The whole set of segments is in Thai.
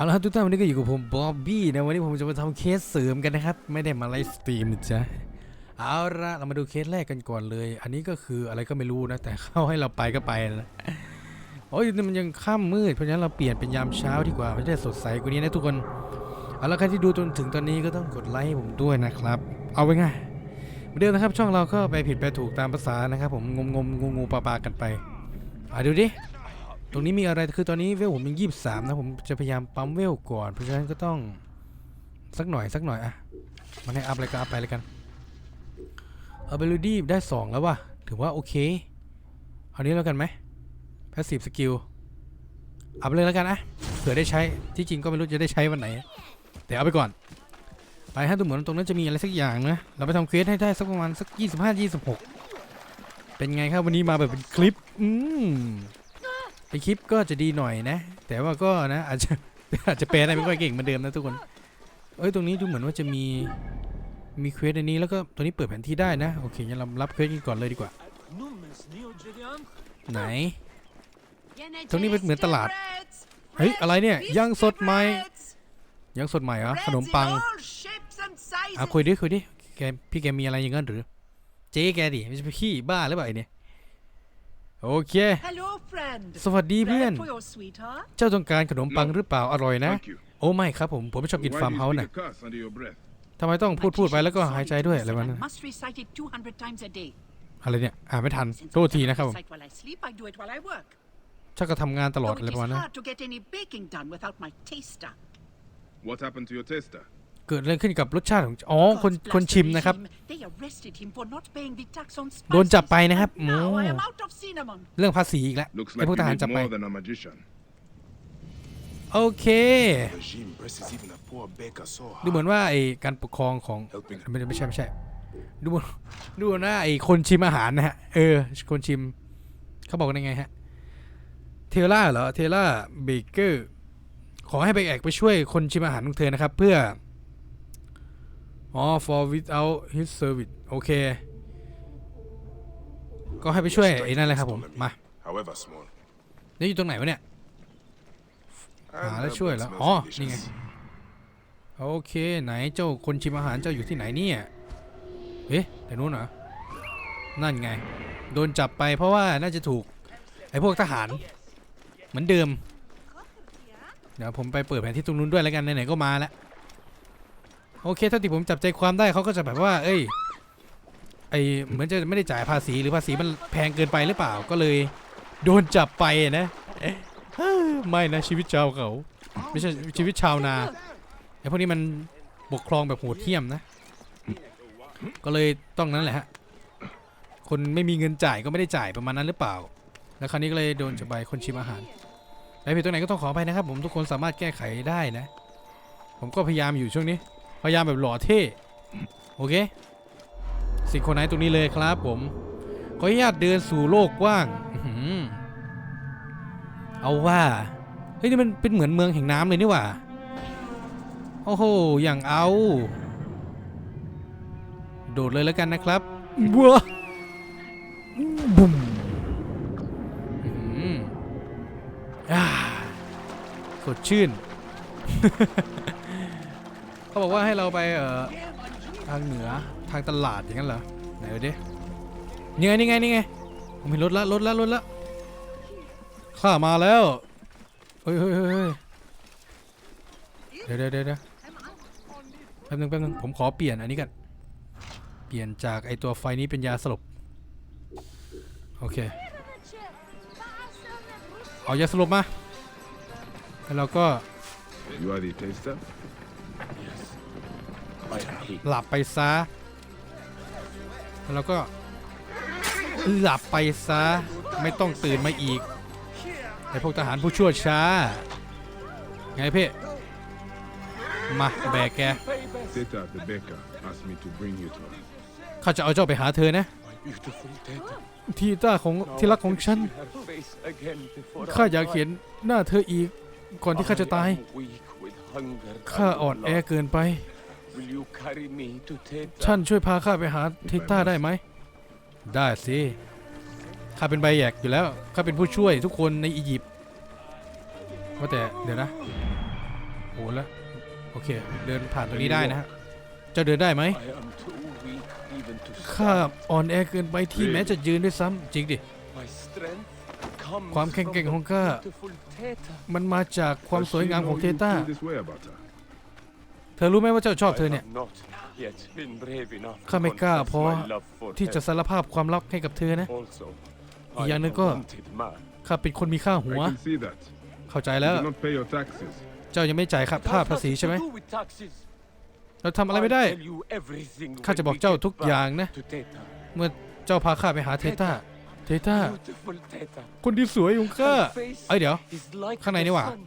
เอาละครับทุกท่านวันนี้ก็อยู่กับผมบ๊อบบี้นะวันนี้ผมจะมาทำเคสเสริมกันนะครับ ไม่ได้มาไลฟ์สตรีมนะจ๊ะเอาละเรามาดูเคสแรกกันก่อนเลย อันนี้ก็คืออะไรก็ไม่รู้นะ แต่เข้าให้เราไปก็ไปนะโอ้ยมันยังค่ำมืด เพราะฉะนั้นเราเปลี่ยนเป็นยามเช้าดีกว่ามันจะสดใสกว่านี้นะทุกคนเอาละใครที่ดูจนถึงตอนนี้ก็ต้องกดไลค์ให้ผมด้วยนะครับ เอาไว้ง่ายเหมือนเดิมนะครับช่องเราก็ไปผิดไปถูกตามภาษานะครับ ผมงมงมงูงูปลาปลากันไปอะดูดิ ตรงนี้มีอะไรคือตอนนี้เวลผมยังยี่สิบสามนะผมจะพยายามปั๊มเวลก่อน เพราะฉะนั้นก็ต้องสักหน่อยสักหน่อยอะมันให้อัพอะไรก็อัพไปเลยกันเอาเบลูดี้ได้สองแล้วว่ะถือว่าโอเคเอานี้แล้วกันไหม passive skill อัพเลยแล้วกันอะเผื่อได้ใช้ที่จริงก็ไม่รู้จะได้ใช้วันไหน แต่เอาไปก่อน ไปฮะดูเหมือนตรงนั้นจะมีอะไรสักอย่างนะเราไปทำเควสให้ได้สักประมาณสักยี่สิบห้ายี่สิบหกเป็นไงครับวันนี้มาแบบเป็นคลิป อืม ไปคลิปก็จะดีหน่อยนะ แต่ว่าก็นะอาจจะอาจจะแปลได้ไม่ค่อยเก่งเหมือนเดิมนะทุกคน เอ้ยตรงนี้ดูเหมือนว่าจะมีมีเควสในนี้แล้วก็ตัวนี้เปิดแผนที่ได้นะโอเคงั้นเรารับเควสกันก่อนเลยดีกว่า ไหน ตรงนี้เป็นเหมือนตลาด เฮ้ยอะไรเนี่ยย่างสดใหม่ย่างสดใหม่เหรอขนมปังอะคุยดิคุยดิแกพี่แกมีอะไรอย่างนั้นหรือ เจ๊แกดิไม่ใช่พี่บ้าหรือเปล่าไอเนี่ย โอเค Hello, friend. สวัสดีเพื่อน Bread for your sweetheart. เจ้าต้องการขนมปังหรือเปล่าอร่อยนะ Thank you. โอ้ไม่ครับผม ผมไม่ชอบกิน Why ฟาร์ม do you เฮาส์ speak น่ะ a curse under your breath? ทำไมต้องพูดพูดไปแล้วก็หายใจด้วยอะไร Sorry, วะ I นั่น must recite it 200 times a day. อะไรเนี่ย อ่านไม่ทัน Since โทษทีนะครับผม I recite while I sleep, I do it while I work. ชักก็ทำงานตลอด Though อะไร it ประมาณ is นั้น hard to get any baking done without my taster. What happened to your taster? เกิดอะไรขึ้นกับรสชาติของอ๋อคน God คน bless the ชิมนะครับ regime. They arrested him for not paying the tax on โดนจับ spices. ไปนะครับ And Now I โอ้ am out of cinnamon. เรื่องภาษีอีกแล้ว Looks ไอ้ like พวก you ทหาร need จับไป more than a magician. โอเค regime presses even a poor baker so ดูเหมือ hard, นว่าไอ้การปกครองของ helping ไม่ไม่ใช่ไม่ใช่ ดูเหมือนดูเหมือนว่าไอ้คนชิมอาหารนะฮะ เออ คนชิม เขาบอกกันยังไงฮะ เทล่าเหรอ เทล่าเบเกอร์ ขอให้ไปแอกไปช่วยคนชิมอาหารของเธอนะครับ เพื่อ อ๋อ for without his service โอเค ก็ให้ไปช่วยไอ้นั่นเลยครับผม มา however small. แล้วอยู่ตรงไหนวะเนี่ย And Ah, the let's show bread it, smells oh, delicious. นี่ไง โอเค ไหนเจ้าคนชิมอาหารเจ้าอยู่ที่ไหนเนี่ยเอ๊ะแต่นู้นเหรอ นั่นไง โดนจับไปเพราะว่าน่าจะถูก ไอ้พวกทหาร เหมือนเดิม เดี๋ยวผมไปเปิดแผนที่ตรงนู้นด้วยแล้วกันไหนๆก็มาแล้ว โอเคถ้าที่ผมจับใจความได้เขาก็จะแบบว่า เอ้ยไอเหมือนจะไม่ได้จ่ายภาษีหรือภาษีมันแพงเกินไปหรือเปล่าก็เลย โดนจับไปนะไม่นะชีวิตชาวเขาไม่ใช่ชีวิตชาวนาไอพวกนี้มันปกครองแบบโหดเหี้ยมนะ ก็เลยต้องนั้นแหละฮะคนไม่มีเงินจ่ายก็ไม่ได้จ่ายประมาณนั้นหรือเปล่า แล้วคราวนี้ก็เลยโดนจับใบคนชิมอาหารไปผิดตรงไหนก็ต้องขออภัยนะครับ ผมทุกคนสามารถแก้ไขได้นะ ผมก็พยายามอยู่ช่วงนี้ พยายามแบบหล่อเท่โอเคสิ่งคนไหนตรงนี้เลยครับผมขออนุญาตเดินสู่โลกกว้างเอาว่าเฮ้ยนี่มันเป็นเหมือนเมืองแห่งน้ำเลยนี่หว่าโอ้โหอย่างเอา โดดเลยแล้วกันนะครับบัวบุ้มสดชื่น เขาบอกว่าให้เราไปเอ่อทางเหนือทางตลาดอย่างนั้นเหรอไหนดูดินี่ไงนี่ไงนี่ไงผมเห็นรถละรถละรถละข้ามาแล้วเฮ้ยเฮ้ยเฮ้ยเดี๋ยวเดี๋ยวเดี๋ยวเดี๋ยวแป๊บนึงแป๊บนึงผมขอเปลี่ยนอันนี้กันเปลี่ยนจากไอตัวไฟนี้เป็นยาสลบโอเคเอายาสลบมาแล้วเราก็ You are the taster? I hate หลับไปซะ แล้วเราก็หลับไปซะ ไม่ต้องตื่นมาอีกไอพวกทหารผู้ชั่วช้า ไงพี่มาแบกแก Teta, the baker, asked me to bring you to her. ข้าจะเอาเจ้าไปหาเธอนะ my beautiful Teta. ทีต้าของที่รักของฉัน See her face again before ข้า I อยาก die. เห็นหน้าเธออีก ก่อนที่ข้าจะตาย I am weak with hunger ข้า and อ่อนแอ love. เกินไป Will you carry me to Teta? ท่านช่วยพาข้าไปหาเทต้าได้ไหม ได้สิ ข้าเป็นใบแยกอยู่แล้ว ข้าเป็นผู้ช่วยทุกคนในอียิปต์ ว่าแต่เดี๋ยวนะ โอ้แล้วโอเค เดินผ่านตรงนี้ได้นะฮะ เจะเดินได้ไหม I am too weak even to ข้า stand. อ่อนแอเกินไปที่แม้จะยืนด้วยซ้ำจริงดิ My strength comes ความแข็งแกร่ง from ของ the ข้า beautiful Teta. มันมาจากความสวยงามของเทต้า this way about her? เธอรู้ไหมว่าเจ้าชอบเธอ I เนี่ย have not yet been brave enough to ข้าไม่กล้า confess พอ my love for ที่จะ Teta. สารภาพความลับให้กับเธอนะ Also, อีก I อย่าง am หนึง a ก็ wanted man. ข้าเป็นคนมีค่าหัว I can see that. เข้าใจ You แล้ว did not pay your taxes. เจ้ายังไม่จ่ายค่า It ภา has ภาษี nothing ใช่ไหม to do with taxes. เราทำอะไรไม่ได้ I'll tell you everything ข้า when จะบอก we เจ้า get ทุก back อย่างนะ to Teta. เมื่อเจ้าพาข้าไปหาเทต้า เทต้า Beautiful Teta. คนที่สวยของข้า Her face เอ้ยเดี๋ยว is like ข้างใน the นี่หว่า sun.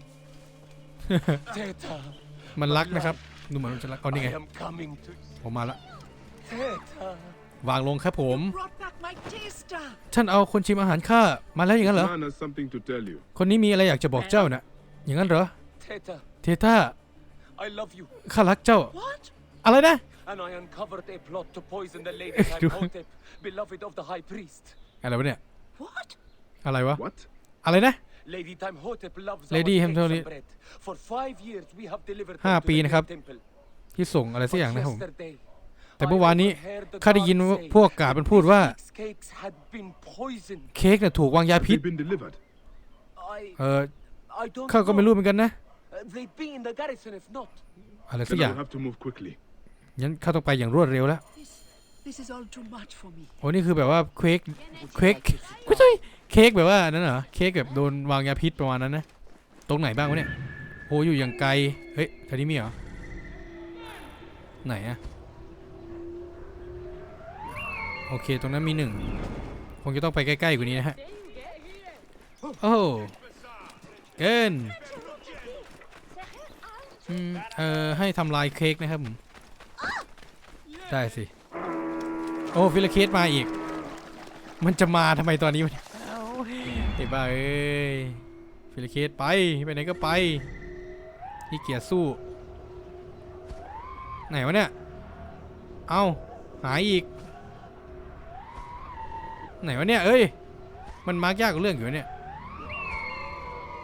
Teta, มันรักนะครับ ดูเหมือนมันจะรักเอานี่ไง I am coming to ผมมาละ Teta. วางลงครับผม Brought back my taster. ท่านเอาคนชิมอาหารข้ามาแล้วอย่างนั้นเหรอ Man has something to tell you. คนนี้มีอะไรอยากจะบอกเจ้านะอย่างนั้นเหรอ Teta, เทต้า I love you. ข้ารักเจ้า What? อะไรนะ And I uncovered a plot to poison the lady Du- Imhotep, beloved of the high priest. อะไรวะเนี่ย What? อะไรวะ What? อะไรนะ Lady Imhotep loves Lady our cakes Imhotep- and bread. For five years we have delivered ห้า them to ปี the นะครับ great temple. ที่ส่งอะไรสัก But อย่างนะครับผม yesterday, แต่เมื่อวานนี้ I overheard the ข้าได้ยิน guards ว่า say พวกกาดมันพูดว่า These cakes had been poisoned. เค้กน่ะถูกวางยา Have พิษ they been delivered? I, เออ I don't ข้าก็ไม่ know. รู้เหมือนกันนะ Uh, They'd be in the garrison if not. อะไรสัก Then อย่าง I'll have to move quickly. งั้นข้าต้องไปอย่างรวดเร็วแล้ว This, this is all too much for me. โอ้นี่คือแบบว่าเค้กเค้กไม่ใช่ เค้กแบบว่านั่นเหรอ เค้กแบบโดนวางยาพิษประมาณนั้นนะ ตรงไหนบ้างวะเนี่ยโอ้อยู่อย่างไกล เฮ้ยแถวนี้มีเหรอ ไหนอะโอเค ตรงนั้นมีหนึ่ง คงจะต้องไปใกล้ๆกว่านี้นะฮะ โอ้เกินอืมเอ่อ ให้ทำลายเค้กนะครับผม ได้สิ โอ้ฟิลเคสมาอีก มันจะมาทำไมตอนนี้วะเนี่ย ไอ้บ้าเอ้ยฟิลเคสไปไปไหนก็ไปที่เกียจสู้ ไหนวะเนี่ย เอาหายอีก ไหนวะเนี่ย เอ้ย มันมาร์กยากกว่าเรื่องอยู่เนี่ย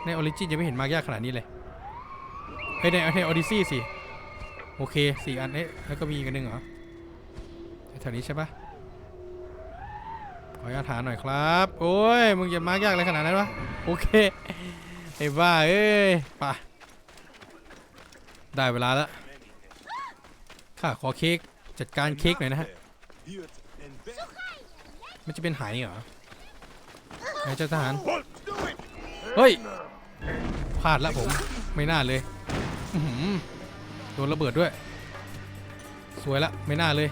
ในออริจินยังไม่เห็นมาร์กยากขนาดนี้เลยเฮ้ยในในออดิซี่สิ โอเคสี่อันเอ๊ะแล้วก็มีอีกอันหนึ่งเหรอแถวนี้ใช่ปะ ขออนุญาตาหน่อยครับ โอ้ย มึงจะมากยากอะไรขนาดนั้นวะ โอเคไอ้บ้าเอ้ยไปะได้เวลาแล้วข้าขอเค้กจัดการเค้กหน่อยนะฮะ มันจะเป็นไหเหรอไอ้เจ้าทหาร เฮ้ยพลาดล้วผม ไม่น่าเลยโดนระเบิดด้วย สวยละ ไม่น่าเลย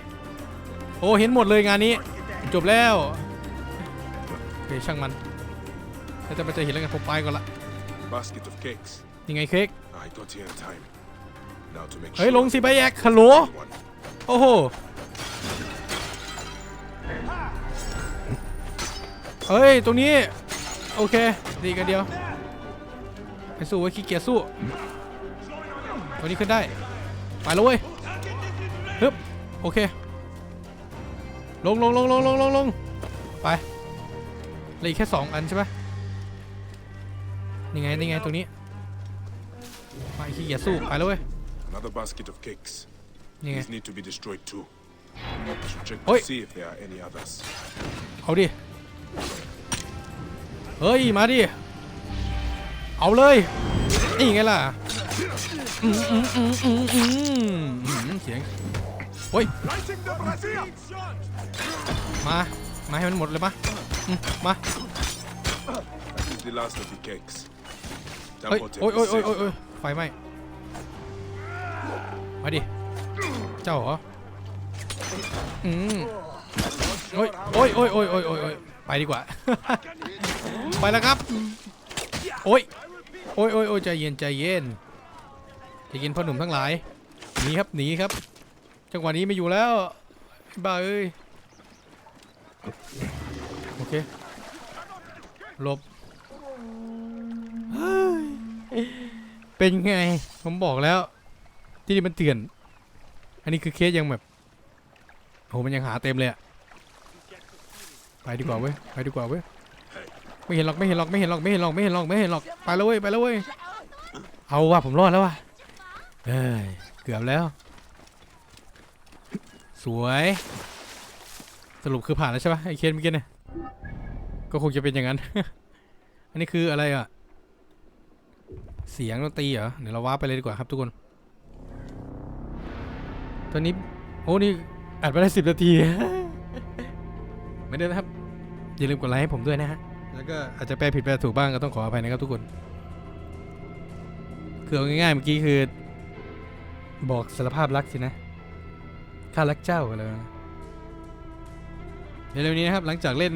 โอ้ เห็นหมดเลยงานนี้ จบแล้ว เคช่างมันถ้าจะมาเจอเห็นแล้วกันผมไปก่อนละ Basket of cakes. ยังไงเค้ก I got here in time. Now to make เฮ้ย sure ลงสิไปแยกฮัลโหล everyone โอ้โห เฮ้ย ตรงนี้ โอเค ดีกันเดียว ไปสู้ไว้ยขี้เกียจสู้ ตัวนี้ขึ้นได้ ไปแล้วเว้ยฮึบ โอเค ลงลงลงลงลงลงลงไป เหลืออกแค่สองอันใช่ปะนี่ไงนี่ไงตรงนี้มาขี้เกียจสู้ไปแล้วเว้ย Another basket of cakes. นี่ไง These need to be destroyed too. I should check Oi. to see if there are any others. เอาดิ เฮ้ย มาดิ เอาเลย นี่ไงล่ะอืมอืมอืมอืมอืมอืมเสียงโอ้ยมา มาให้มันหมดเลยปะอื มมา That is the last of the cakes. เฮ้ย Tampote โอ้ย is โอ้ยโอ้ย safe. โอ้ยโอ้ยไฟไหม้มาดิ เจ้าเหรอ อืมโอ้ยโอ้ยโอ้ยโอ้ยโอ้ยโอ้ยโอ้ยไปดีกว่า ไปแล้วครับ โอ้ย โอ้ยโอ้ยโอ้ยใจเย็นใจเย็นใจเย็นพ่อหนุ่มทั้งหลาย หนีครับหนีครับ จังหวะนี้ไม่อยู่แล้วบ้าเอ้ยโอ เคหลบเป็นไง ผมบอกแล้ว ที่นี่มันเถื่อน อันนี้คือเคสยังแบบโหมันยังหาเต็มเลยอะไปดีกว่าเว้ยไปดีกว่าเว้ยไม่เห็นหรอกไม่เห็นหรอกไม่เห็นหรอกไม่เห็นหรอกไม่เห็นหรอกไม่เห็นหรอกไม่เห็นหรอกไปแล้วเว้ยไปแล้วเว้ยเอาว่ะผมรอดแล้วว่ะเอ้ยเกือบแล้ว สวย สรุปคือผ่านแล้วใช่ปะไอเคนเมื่อกี้เนี่ย ก็คงจะเป็นอย่างนั้น อันนี้คืออะไรอะ เสียงดนตรีเหรอ เดี๋ยวเราว้าไปเลยดีกว่าครับทุกคน ตอนนี้ โอ้ นี่อัดไปได้สิบนาทีเหมือนเดิมนะครับ อย่าลืมกดไลค์ให้ผมด้วยนะฮะ แล้วก็อาจจะแปลผิดแปลถูกบ้างก็ต้องขออภัยนะครับทุกคน คือเอาง่ายๆเมื่อกี้คือ บอกสารภาพรักสินะ ข้ารักเจ้าอะไรนะ เร็วๆนี้นะครับ หลังจากเล่น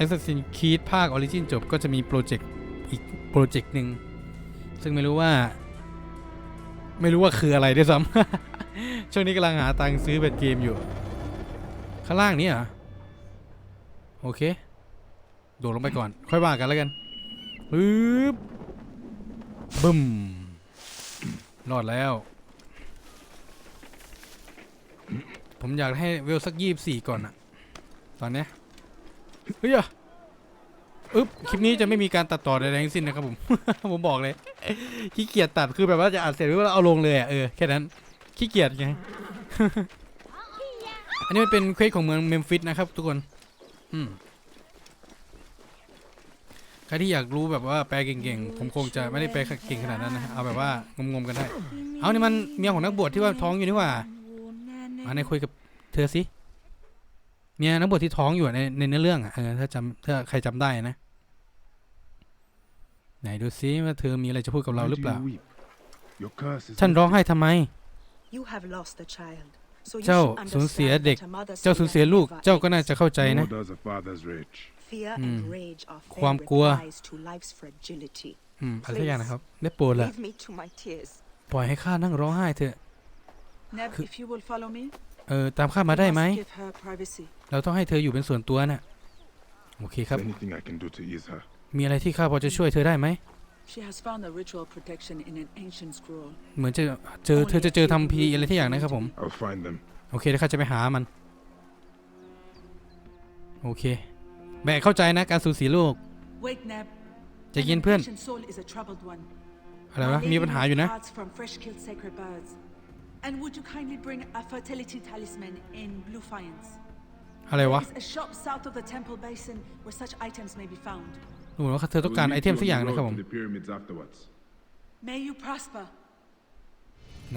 Assassin's Creed ภาค Origin จบก็จะมีโปรเจกต์อีกโปรเจกต์หนึ่ง ซึ่งไม่รู้ว่า ไม่รู้ว่าคืออะไรด้วยซ้ำ ช่วงนี้กำลังหาตังค์ซื้อเป็นเกมอยู่ ข้างล่างนี้เหรอโอเค โดดลงไปก่อน ค่อยว่ากันแล้วกันปึ๊บบึ้มรอดแล้ว ผมอยากให้เวลสักยี่สี่ก่อนอะ ตอนเนี้ยเฮ้ยอะอึ๊บคลิปนี้จะไม่มีการตัดต่อใดๆทั้งสิ้นนะครับผม ผมบอกเลยขี้เกียจตัดคือแบบว่าจะอัดเสร็จแล้วเอาลงเลยอะเออแค่นั้นขี้เกียจไง อันนี้มันเป็นเควสของเมืองเมมฟิสนะครับ ทุกคนอืมใครที่อยากรู้แบบว่าแปลเก่งๆ ผมคงจะไม่ได้แปลเก่งขนาดนั้นนะ เอาแบบว่างมๆกันได้ เอานี่มันเมียของนักบวชที่ว่าท้องอยู่นี่หว่ามาในคุยกับเธอสิ เมียนักบวชที่ท้องอยู่อะในในเนื้อเรื่องอะเออถ้าจำถ้าใครจำได้นะไหนดูซิว่าเธอมีอะไรจะพูดกับเรา Why หรือ do เปล่า you weep? Your curse is ฉันร้องไห้ทำไม You have lost a child. So you เจ้า should สูญเสีย understand เด็ก that a mother's เจ้าสูญเสียลูก never เจ้าก็น่าจะเข้าใจ Nor นะ does a father's rage. Fear Hmm. and rage are ความ fair กลัว replies to life's fragility. อืมอะไรสักอย่างนะครับ ได้โปรดละ Leave me to my tears. ปล่อยให้ข้านั่งร้องไห้เถอะ Neb, Could- if you will follow me, เออตามข้ามาได้ไหม must give her privacy. เราต้องให้เธออยู่เป็นส่วนตัวน่ะ โอเค Is ครับ there anything I can do to ease her? มีอะไรที่ข้าพอจะช่วยเธอได้ไหม She has found a ritual protection in an ancient scroll. เหมือนจะเจอเธอจะเจอทำพีอะไรที่อย่างนะครับผม I'll find them. โอเคเดี๋ยวข้าจะไปหามัน โอเค แบกเข้าใจนะการสูญเสียลูก Wait, Neb. ใจเย็นเพื่อน An ancient soul is a troubled one. อะไรวะ My มี lady ปัญหา needs อยู่นะ parts from fresh-killed sacred birds. And would you kindly bring a fertility talisman in Blue Fiance? อะไรวะ There is a shop south of the temple basin where such items may be found. ดูเหมือนว่าเธอต้อง We'll การ meet ไอเทม you สัก on อย่าง the นะครับ road ผม to the pyramids afterwards. May you prosper.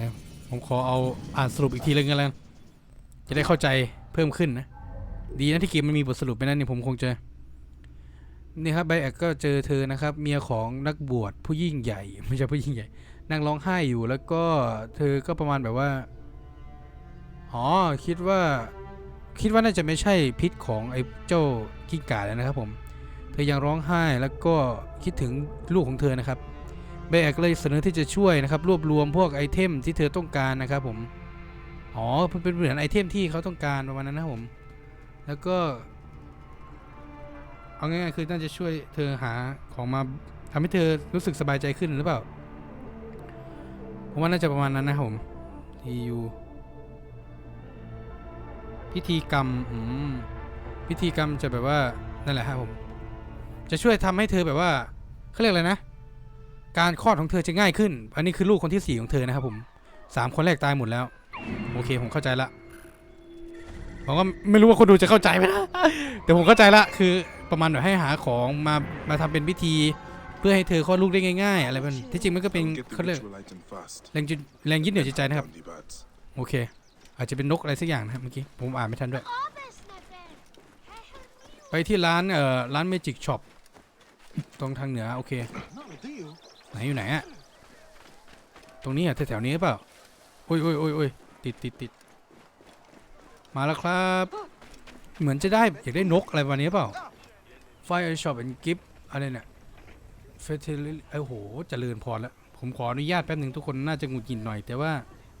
นะผมขอเอาอ่านสรุปอีกทีเลยกันแล้วกันจะได้เข้าใจเพิ่มขึ้นนะ ดีนะที่เกมมันมีบทสรุปไปนั่นนี่ผมคงจะนี่ครับไบแอกก็เจอเธอนะครับ เมียของนักบวชผู้ยิ่งใหญ่ ไม่ใช่ผู้ยิ่งใหญ่ นั่งร้องไห้อยู่แล้วก็เธอก็ประมาณแบบว่าอ๋อคิดว่าคิดว่าน่าจะไม่ใช่พิษของไอ้เจ้ากิ้งก่าแล้วนะครับผม เธอยังร้องไห้แล้วก็คิดถึงลูกของเธอนะครับเบแอกเลยเสนอที่จะช่วยนะครับ รวบรวมพวกไอเทมที่เธอต้องการนะครับผม อ๋อเป็นเหมือนไอเทมที่เขาต้องการประมาณนั้นนะผม แล้วก็ เอาง่ายๆคือน่าจะช่วยเธอหาของมาทำให้เธอรู้สึกสบายใจขึ้นหรือเปล่า ผมว่าน่าจะประมาณนั้นนะครับผม TU พิธีกรรมอืมพิธีกรรมจะแบบว่านั่นแหละครับผม จะช่วยทำให้เธอแบบว่าเขาเรียกอะไรนะ การคลอดของเธอจะง่ายขึ้น อันนี้คือลูกคนที่สี่ของเธอนะครับผมสามคนแรกตายหมดแล้ว โอเคผมเข้าใจละผมก็ไม่รู้ว่าคนดูจะเข้าใจไหมนะแต่ผมเข้าใจละคือประมาณแบบให้หาของมามาทำเป็นพิธี พื่อให้เธอคลอดลูกได้ง่ายๆ อะไรแบบนี้ที่จริงมันก็เป็น I'll get เขา the เรียก ritual item fast. แรงจุดแรงยึดเหนี่ยวจิตใจนะครับ Down the birds. โอเค อาจจะเป็นนกอะไรสักอย่างนะครับเมื่อกี้ ผมอ่านไม่ทันด้วย ไปที่ร้านเอ่อร้านเมจิกช็อปตรงทางเหนือ โอเค ไหนอยู่ไหนอะตรงนี้อะแถวๆนี้หรือเปล่าโอ้ยโอ้ยโอ้ยโอ้ยติดติดติดมาแล้วครับ เหมือนจะได้อยากได้นกอะไรวันนี้เปล่า Fire Shop and Gift อะไรเนี่ย เฟเทลโอ้โหเจริญพรแล้วผมขออนุญาตแป๊บหนึ่งทุกคนน่าจะหงุดหงิดหน่อย แต่ว่า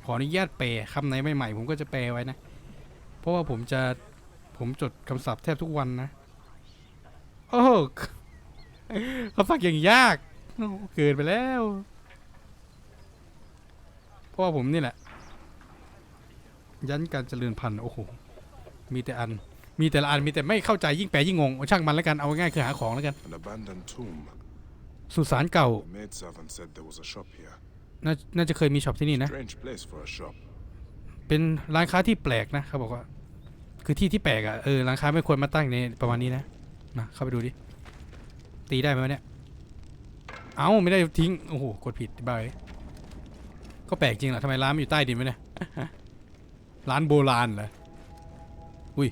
ขออนุญาตแปลคำไหนใหม่ๆผมก็จะแปลไว้นะ เพราะว่าผมจะผมจดคำศัพท์แทบทุกวันนะ โอ้โหคำศัพท์อย่างยากเกินไปแล้ว เพราะว่าผมนี่แหละ ยันการเจริญพันธุ์โอ้โหมีแต่อันมีแต่ละอันมีแต่ไม่เข้าใจยิ่งแปลยิ่งงงช่างมันแล้วกันเอาง่ายคือหาของแล้วกัน สุสานเก่า The maidservant said there was a shop here. น่า น่าจะเคยมีช็อปที่นี่นะ Strange place for a shop. เป็นร้านค้าที่แปลกนะเขาบอกว่า คือที่ที่แปลกอะ่ะ เออ ร้านค้าไม่ควรมาตั้งในประมาณนี้นะ นะ เข้าไปดูดิ ตีได้ไหมวะเนี่ย เอ้า ไม่ได้ทิ้ง โอ้โห กดผิดบายก็แปลกจริงแหละทำไมร้านมันอยู่ใต้ดินวะเนี่ย ร้านโบราณเหรอ อุ้ย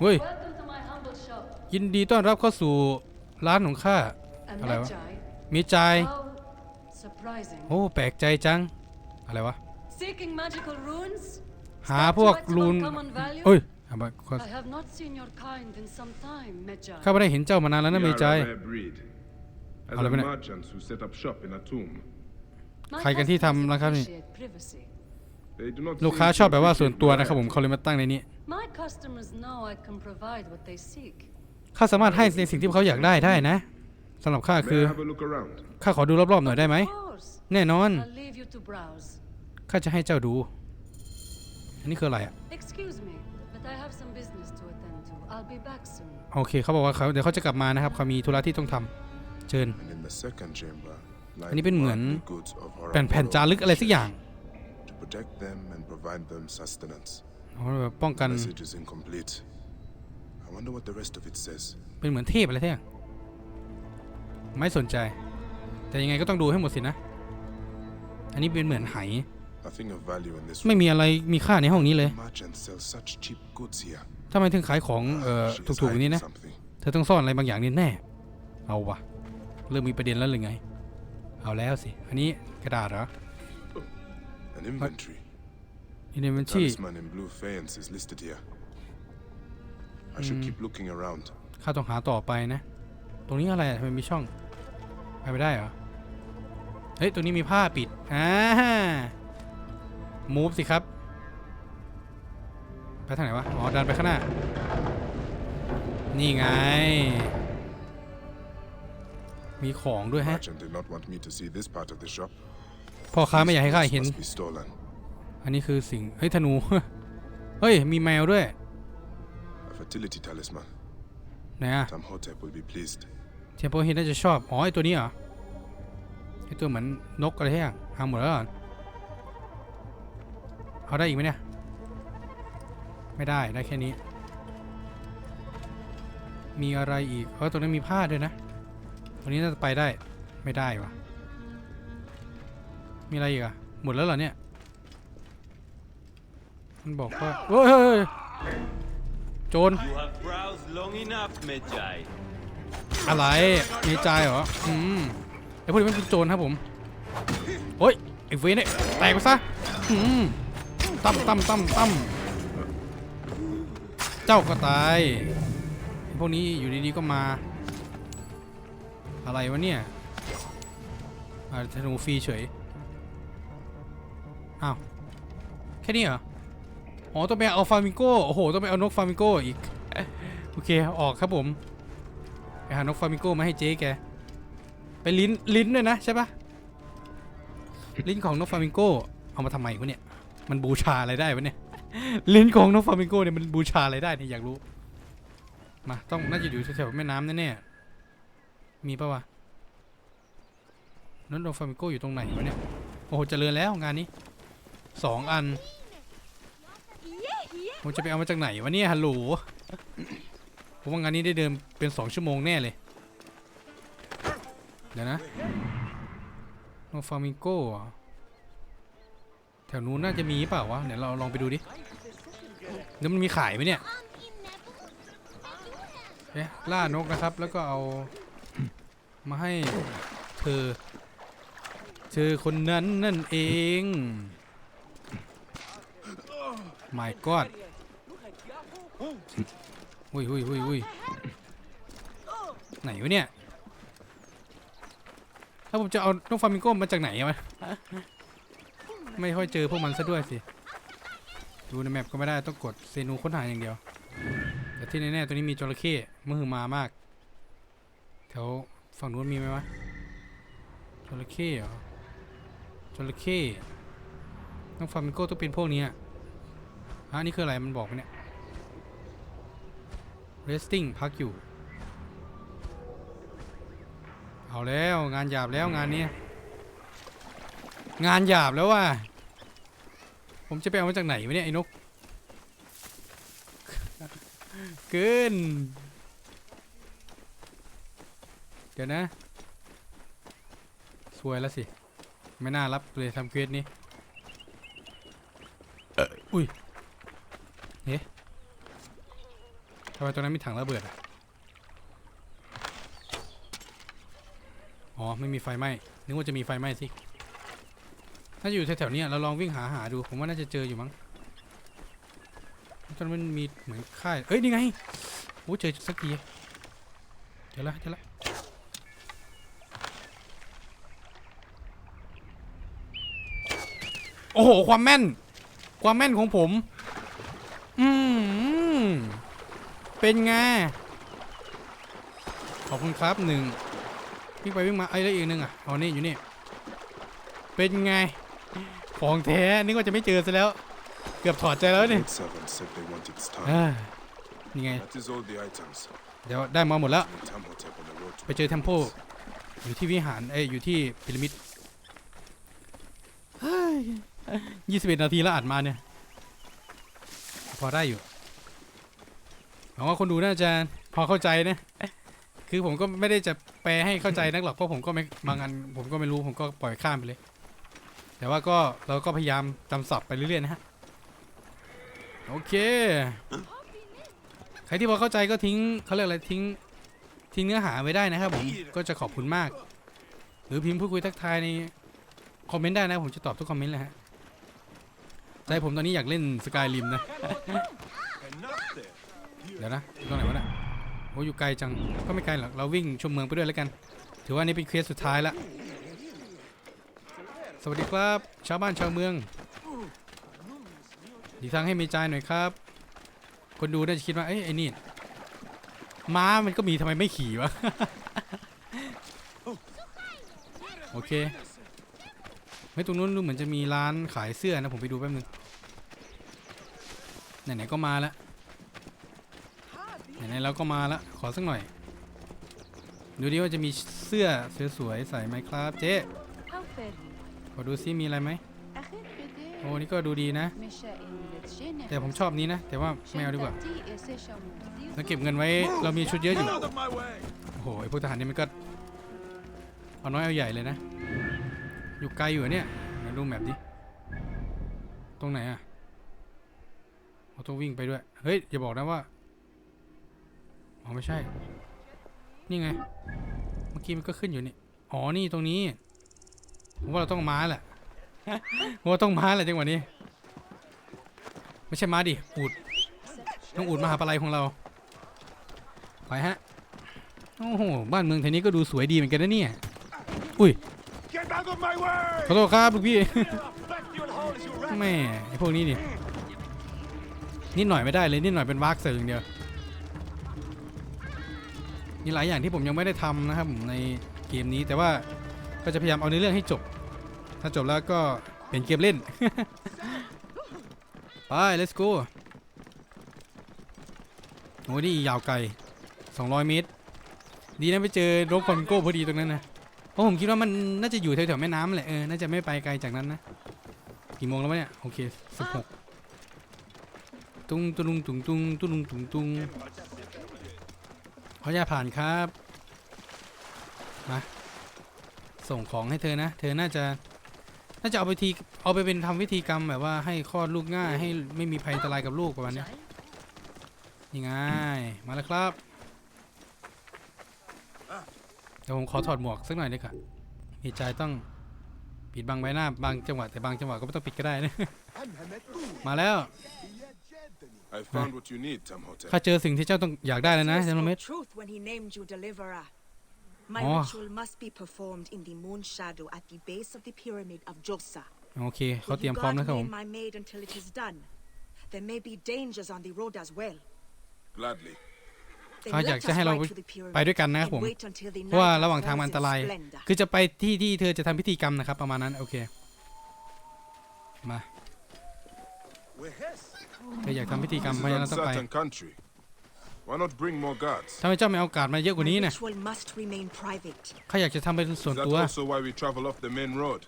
เฮ้ย Welcome to my humble shop. ยินดีต้อนรับเข้าสู่ร้านของข้า A Hello. magi? มีใจาย How surprising. โอ้ แปลกใจจัง อะไรวะ Seeking magical runes? หาพวก Statuettes รูน of common value? เอ้ยเอามา I have not seen your kind in some time, Magi. ข้าไม่ได้เห็นเจ้ามานานแล้วนะ We มี are ใจาย a rare breed. As Hello, are minute. merchants who set up shop in a tomb. My ใครกันที่ทำ customers ร้านค้านี่ appreciate privacy. They do not ลูกค้า seem to ชอบแบบว่าส่วน appreciate ตัวนะครับผม variety. เขาเลยมาตั้งในนี้ My customers know I can provide what they seek. ข้าสามารถให้ในสิ่งที่เขาอยากได้ได้นะ สำหรับข้าคื May อ I have a look around? ข้าขอดูรอบๆหน่อยได้ไหม Of course. แน่นอน I'll leave you to browse. ข้าจะให้เจ้าดู อันนี้คืออะไรอะ Excuse me, but I have some business to attend to. I'll be back soon. โอเคเขาบอกว่าเขาเดี๋ยวเขาจะกลับมานะครับเขามีธุระที่ต้องทำเชิญ And in the second chamber lie อันนี้เป็นเหมือน worldly goods of แผ่นแผ่นจารึกอะไรสักอย่าง to protect them and provide them sustenance. อ๋อแบบป้องกัน Message is incomplete. I wonder what the rest of it says. เป็นเหมือนเทพอะไรสักอย่าง ไม่สนใจ แต่ยังไงก็ต้องดูให้หมดสินะ อันนี้เป็นเหมือนไห Nothing of value in this ไม่มีอะไรมีค่าในห้องนี้เลย merchants sell such cheap goods here. ทำไมถึงขายของเอ่อ She is ถูกๆอย่างนี้ hiding นะ something. เธอต้องซ่อนอะไรบางอย่างแน่ๆเอาวะเริ่มมีประเด็นแล้วหรือไง เอาแล้วสิ อันนี้กระดาษเหรอ An inventory. อินเดมันชี่ Talisman in blue faience is listed here. I should keep looking around. ข้าต้องหาต่อไปนะ ตรงนี้อะไรอะทำไมมีช่อง ไปไม่ได้เหรอ เฮ้ยตรงนี้มีผ้าปิด อ่ามูฟสิครับ ไปทางไหนวะ อ๋อ ดันไปข้างหน้า นี่ไง มีของด้วยฮะ Merchant did not want me to see this part of the shop. พ่อค้าไม่อยากให้ข้า Goods เห็น must be stolen. อันนี้คือสิ่ง เฮ้ย ธนู เฮ้ย มีแมวด้วย A fertility talisman. ไหนอะ เทียมโปฮินน่าจะชอบ อ๋อไอตัวนี้เหรอ ไอตัวเหมือนนกอะไรที่อย่างหาหมดแล้วเหรอเอาได้อีกไหมเนี่ย ไม่ได้ ได้แค่นี้ มีอะไรอีก เออตรงนั้นมีผ้าด้วยนะ ตรงนี้น่าจะไปได้ ไม่ได้วะมีอะไรอีกอะหมดแล้วเหรอเนี่ย มันบอกว่าเฮ้ยเฮ้ยเฮ้ยโจร อะไรมีใจเหรอ อืมไอพวกนี้มันเป็นโจรครับผมโอ้ยไอเวนเนี่ยแตกไปซะ อืมตั้มตั้มตั้มตั้มเจ้าก็ตายพวกนี้อยู่ดีๆก็มา อะไรวะเนี่ยอาธนูฟรีเฉย อ้าว แค่นี้เหรอ อ๋อ ต้องไปเอาฟามิงโก้ โอ้โห ต้องไปเอานกฟามิงโก้อีก โอเค ออกครับผม หานกฟลามิงโก้มาให้เจ๊แก ไปลิ้นลิ้นด้วยนะใช่ปะลิ้นของนกฟลามิงโก้เอามาทำไมวะเนี่ย มันบูชาอะไรได้วะเนี่ย ลิ้นของนกฟลามิงโก้เนี่ยมันบูชาอะไรได้เนี่ยอยากรู้ มาต้องน่าจะอยู่แถวๆแม่น้ำแน่ๆมีปะวะนั่นนกฟลามิงโก้อยู่ตรงไหนวะเนี่ย โอ้โหเจริญแล้วงานนี้สองอันผมจะไปเอามาจากไหนวะเนี่ยฮัลโหล ผมว่างานนี้ได้เดินเป็น2ชั่วโมงแน่เลย เดี๋ยวนะโนฟามิงโก้แถวนู้นน่าจะมีเปล่าวะ เดี๋ยวเราลองไปดูดิแล้วมันมีขายไหมเนี่ยเอ๊ะล่านกนะครับ แล้วก็เอามาให้เธอ เธอคนนั้นนั่นเอง my god อุ้ยอุ้ยอุ้ยอุ้ยไหนวะเนี่ยแล้วผมจะเอานกฟลามิงโก้มาจากไหนวะไม่ค่อยเจอพวกมันซะด้วยสิ ดูในแมปก็ไม่ได้ต้องกดเซนูค้นหาอย่างเดียว แต่ที่แน่ๆตัวนี้มีจระเข้มือมามาก แถวฝั่งนู้นมีไหมวะ จระเข้เหรอ จระเข้นกฟลามิงโก้ต้องเป็นพวกนี้อะฮะนี่คืออะไรมันบอกไหมเนี่ย resting พักอยู่ เอาแล้วงานหยาบแล้วงานนี้ งานหยาบแล้วว่า ผมจะไปเอามาจากไหนวะเนี่ยไอ้นก เกิน เดี๋ยวนะ สวยแล้วสิ ไม่น่ารับเลยทำเควสนี้เอ่ออุ้ยเฮ้ำไมตรงนั้นมีถังระเบิดอะ อ๋อ ไม่มีไฟไหม้ นึกว่าจะมีไฟไหม้สิ ถ้าอยู่แถวๆนี้เราลองวิ่งหาหาดู ผมว่าน่าจะเจออยู่มั้งตอนนนมันมีเหมือนค่าย เอ้ย นี่ไง โอ้เจอสักทีเจอแล้วเจอแล้วโอ้โห ความแม่น ความแม่นของผม อืม เป็นไง ขอบคุณครับหนึ่งวิ่งไปวิ่งมาไอ้แล้วอีกหนึ่งอะเอานี่อยู่นี่ เป็นไง ของแท้นึกว่าจะไม่เจอซะแล้ว เกือบถอดใจแล้ว The เนี่ย maid servant said they wanted time. อ่านี่ไง That is all the items. เดี๋ยวได้มาหมดแล้ว In Tamhotep on the road to ไปเจอเทมโพอยู่ที่วิหารเอ้ยอยู่ที่พีระมิดยี่สิบเอ็ดนาทีแล้วอัดมาเนี่ย พอได้อยู่ หวังว่าคนดูน่าจะพอเข้าใจนะ คือผมก็ไม่ได้จะแปลให้เข้าใจนักหรอกเพราะผมก็ไม่บางอันผมก็ไม่รู้ผมก็ปล่อยข้ามไปเลย แต่ว่าก็เราก็พยายามจำศัพท์ไปเรื่อยๆนะฮะโอเค ใครที่พอเข้าใจก็ทิ้งเขาเรียกอะไรทิ้งทิ้งเนื้อหาไว้ได้นะครับผมก็จะขอบคุณมาก หรือพิมพ์พูดคุยทักทายในคอมเมนต์ได้นะผมจะตอบทุกคอมเมนต์เลยฮะใจผมตอนนี้อยากเล่นสกายริมนะ เดี๋ยวนะตรงไหนวะเนี่ยโอ้อยู่ไกลจังก็ไม่ไกลหรอกเราวิ่งชมเมืองไปด้วยแล้วกัน ถือว่านี่เป็นเควสสุดท้ายละสวัสดีครับชาวบ้านชาวเมืองดีทางให้มีใจหน่อยครับ คนดูน่าจะคิดว่าเอ้ยไอ้นี่ม้ามันก็มีทำไมไม่ขี่วะโอเคเฮ้ยตรงนู้นดูเหมือนจะมีร้านขายเสื้อนะผมไปดูแป๊บนึงไหนๆก็มาแล้วไหนๆ เราก็มาละ ขอสักหน่อย ดูดิว่าจะมีเสื้อสวยๆใส่ไหมครับเจ๊ขอดูซิมีอะไรไหมโอ้นี่ก็ดูดีนะ แต่ผมชอบนี้นะ แต่ว่าไม่เอาดีกว่าเราเก็บเงินไว้เรามีชุดเยอะอยู่ โอ้โหไอพวกทหารนี่มันก็เอาน้อยเอาใหญ่เลยนะ อยู่ไกลอยู่เนี่ยมาดูแมพดิ ตรงไหนอะเราต้องวิ่งไปด้วย เฮ้ยอย่าบอกนะว่า อ๋อไม่ใช่ นี่ไง เมื่อกี้มันก็ขึ้นอยู่นี่ อ๋อ นี่ตรงนี้ ผมว่าเราต้องม้าแหละผมว่าต้องม้าแหละจังหวะนี้ ไม่ใช่ม้าดิ อูดต้องอูดมหาปลัยของเรา ไปฮะ โอ้โห บ้านเมืองแถวนี้ก็ดูสวยดีเหมือนกันนะเนี่ย อุ้ย ขอโทษครับลูกพี่ แม่ไอพวกนี้นี่นิดหน่อยไม่ได้เลย นิดหน่อยเป็นวากเสรอย่างเดียว มีหลายอย่างที่ผมยังไม่ได้ทำนะครับผมในเกมนี้แต่ว่าก็จะพยายามเอาเนื้อเรื่องให้จบ ถ้าจบแล้วก็เปลี่ยนเกมเล่น ไป let's go โอ้นี่ยาวไกล 200 เมตร ดีนะไปเจอโรบคอนโก้พอดีตรงนั้นนะเพราะผมคิดว่ามันน่าจะอยู่แถวๆแม่น้ำแหละเออน่าจะไม่ไปไกลจากนั้นนะ กี่โมงแล้ววะเนี่ย โอเคสิบหกตุ้งตุ้งตุ้งตุ้งตุ้งตุ้งตุ้ง ขออนุญาผ่านครับมาส่งของให้เธอนะ เธอน่าจะน่าจะเอาไปทีเอาไปเป็นทำวิธีกรรมแบบว่าให้คลอดลูกง่าย ให้ไม่มีภัยอันตรายกับลูกประมาณนี้ยนี่ไงมาแล้วครับเดี๋ยวผมขอถอดหมวกสักหน่อยดีกว่ามีใจต้องปิดบังใบหน้าบางจังหวะแต่บางจังหวะก็ไม่ต้องปิดก็ได้นะ มาแล้ว I found what you need, Tamhotep. ข้าเจอสิ่งที่เจ้าต้องอยากได้แล้วนะ He เซนโน spoke เมต truth when he named you deliverer. My Oh. ritual must be performed in the moon shadow at the base of the pyramid of Josa. โอเค เขา Will เตรีย you มพร้อม guard แล้วครับ me ผม and my maid until it is done? There may be dangers on the road as well. Gladly. Then ข้า let อยาก us จะให้เรา ride to the pyramid ไปด้วยกันนะครับ and ผม wait until the เพราะว่า night ระหว่างทางมัน unfolds อันตราย in splendor. คือจะไปที่ที่เธอจะทำพิธีกรรมนะครับ ประมาณนั้น โอเค มา เธออยากทำพิธีกรรม This เพ is ราะฉะนั้นเราต้องไป uncertain country. Why not bring more guards? ทำไมเจ้าไม่เอาการดมาเยอะกว่า My นี้นะ ritual must remain private. ข้าอยากจะทำเป็นส่วน Is that ตัว also why we travel off the main road?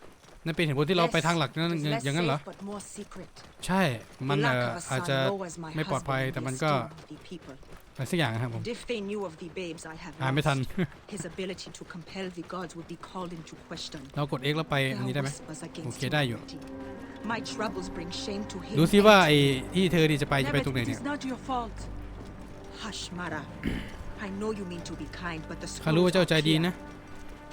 นั่นเป็นเหตุผลที่เราไปทางหลักนั่น It was less อย่างนั้นเหรอ safe, but more secret. ใช่ มัน The เอ่ lack อ of a อาจ son จะ lowers my ไม่ปลอดภัย husband in แต่ the มันก็ esteem of the people. อะไรสักอย่างครับผม And if they knew of the babes I have อ่านไม่ทัน lost, his ability to compel the gods would be called into question. เรากด X แล้วไป There อันนี้ are ได้ไหม whispers against Okay, ได้อยู่ humanity. My troubles bring shame to him. ดูซิว่า and ไอ้ที่เธอที่จะไปจะไป Nemet, ตรงไหน it เนี่ย is not your fault. Hush, Mara. I know you mean to be kind, but the ข้ารู้ว่า scrolls เจ้า are ใจดี clear. นะ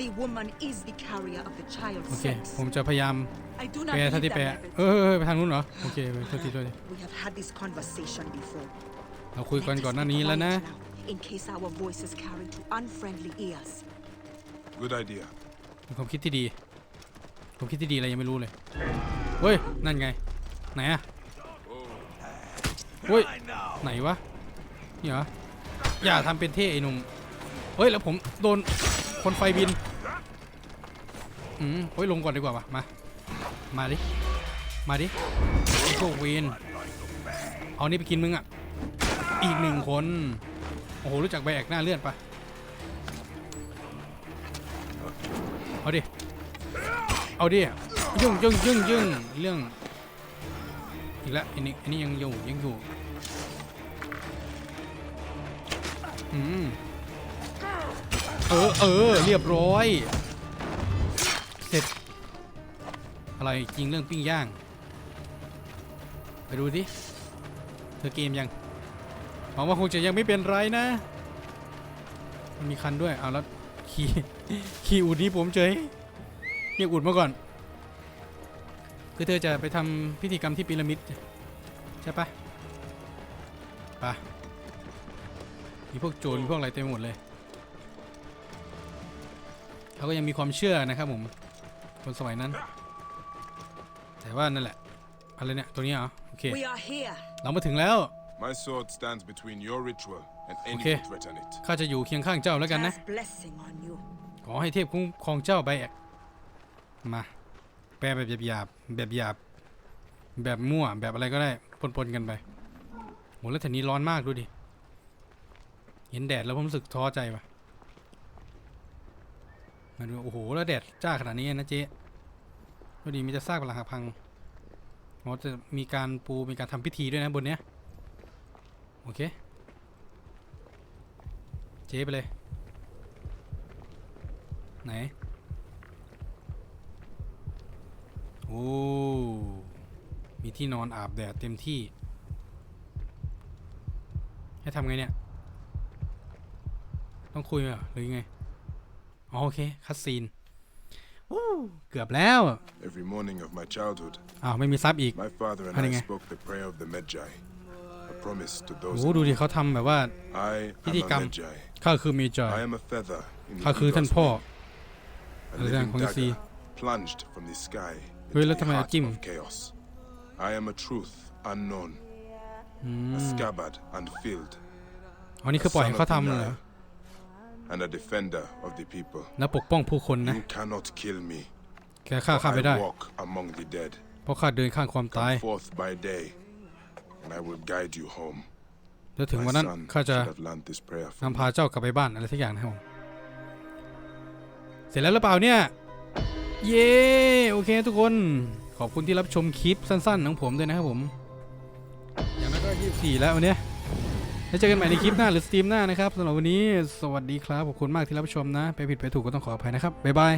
The woman is the carrier of the โอ child's เค sex. ผมจะพยายาม I do not แปล believe เท่าที่ that, แปล Nemet. เออเออเออไปทางนู้นเหรอ โอเคโทษทีโทษที We have had this conversation before. เราคุยกัน Let us ก่อนหน้า be นี้แล้วนะ quiet now, in case our voices carry to unfriendly ears. Good idea. เป็นความคิดที่ดีผมคิดที่ดีอะไรยังไม่รู้เลย เฮ้ย นั่นไง ไหนอะเฮ้ย ไหนวะ นี่เหรอ อย่าทำเป็นเท่ไอ้หนุ่ม เฮ้ย แล้วผมโดนคนไฟบิน อืมเฮ้ย ลงก่อนดีกว่าวะมา มาดิ มาดิไอ้พวกเวนเอานี่ไปกินมึงอะ อีกหนึ่งคน โอ้โห รู้จักใบแบกหน้าเลื่อนปะเอาดิ เอาดิ ยุ่งยุ่งยุ่งยุ่งเรื่อง อีกแล้วอันนี้อันนี้ยังอยู่ยังอยู่ อืม เออเออ เรียบร้อย เสร็จ อะไรจริงเรื่องปิ้งย่าง ไปดูสิเธอเกมยัง วังว่าคงจะยังไม่เป็นไรนะ มันมีคันด้วย เอาแล้วขี่ขี่อุดนี้ผมเฉยเรียกอุดมาก่อน คือเธอจะไปทำพิธีกรรมที่พีระมิด ใช่ปะปะมีพวกโจรมีพวกอะไรเต็มไปหมดเลยเขาก็ยังมีความเชื่อนะครับผมคนสมัยนั้น แต่ว่านั่นแหละอะไรเนี่ย ตัวนี้เหรอ โอเค We are here. เรามาถึงแล้ว My sword stands between your ritual and any Okay. who threaten it. ข้าจะอยู่เคียงข้างเจ้าแล้วกันนะ God's blessing on you. ขอให้เทพคุ้มครองเจ้าไปแอกมา แปลแบบหยาบๆแบบหยาบ แบบมั่ว แบบอะไรก็ได้ ปนๆกันไปโหแล้วแถวนี้ร้อนมากดูดิ เห็นแดดแล้วผมรู้สึกท้อใจว่ะมาดูโอ้โห แล้วแดดจ้าขนาดนี้นะเจ๊พอดีมีจะซากปลักหักพังอ๋อจะมีการปูมีการทำพิธีด้วยนะบนเนี้ยโอเค เจ๊ไปเลย ไหน โอ้ มีที่นอนอาบแดดเต็มที่ ให้ทำไงเนี่ย ต้องคุยเหรอหรือยังไง อ๋อโอเค คัดซีนวู้เกือบแล้ว Every morning of my childhood, อ้าวไม่มีซับอีก my father and Honey, I nga. spoke the prayer of the Magi, a promise to โอ้ those. ดูดิเขาทำแบบว่า I am a Pitikam. Magi. ข้าคือเมจอย I am a feather in ข้า the คือท่าน eagle's พ่อ wing, a Ano yan, living kung si- dagger plunged from the sky Uy, into lahat the naman heart Kim. of chaos. I am a truth unknown, อื a ม scabbard unfilled, อ๋อนี่คือปล่อยให้เขาทำเลยเหรอ and a defender of the people. แล้วปกป้องผู้คนนะ You cannot kill me. แกฆ่า for ข้าไม่ได้ I walk among the dead. เพราะข้าเดินข้างความตาย Come forth by day, and I will guide you home. แล้วถึงวัน My นั้น son ข้าจะ should have learned this prayer from นำพาเจ้ากลับไปบ้านอะไรสักอย่างนะครับผมเสร็จแล้วหรือเปล่าเนี่ย เย้โอเคทุกคน ขอบคุณที่รับชมคลิปสั้นๆของผมด้วยนะครับผม อย่างนั้นก็24แล้ววันเนี้ยแล้วเจอกันใหม่ในคลิปหน้าหรือสตรีมหน้านะครับสำหรับวันนี้ สวัสดีครับ ขอบคุณมากที่รับชมนะ ไปผิดไปถูกก็ต้องขออภัยนะครับ บ๊ายบาย